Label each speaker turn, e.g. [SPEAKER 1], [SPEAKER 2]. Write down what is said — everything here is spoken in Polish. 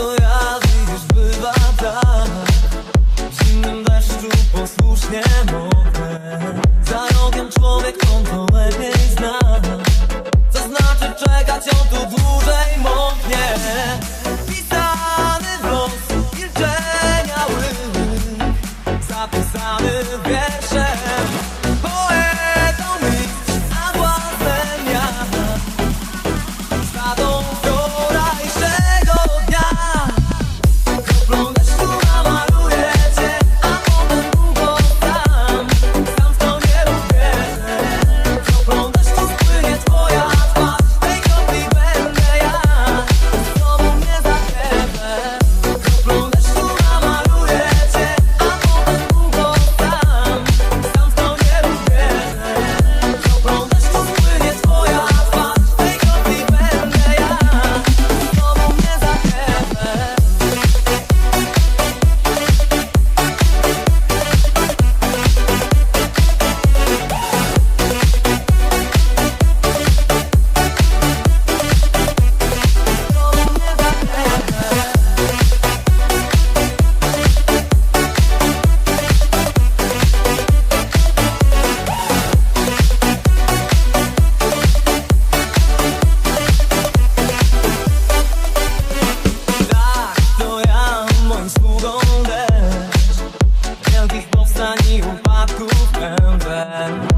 [SPEAKER 1] to ja tak. W zimnym deszczu posłusznie mogę. Za rogiem człowiek to lepiej zna. Co znaczy czekać ją tu dłużej mogę Pisany w Zapisany wiersze przystani upadków pędem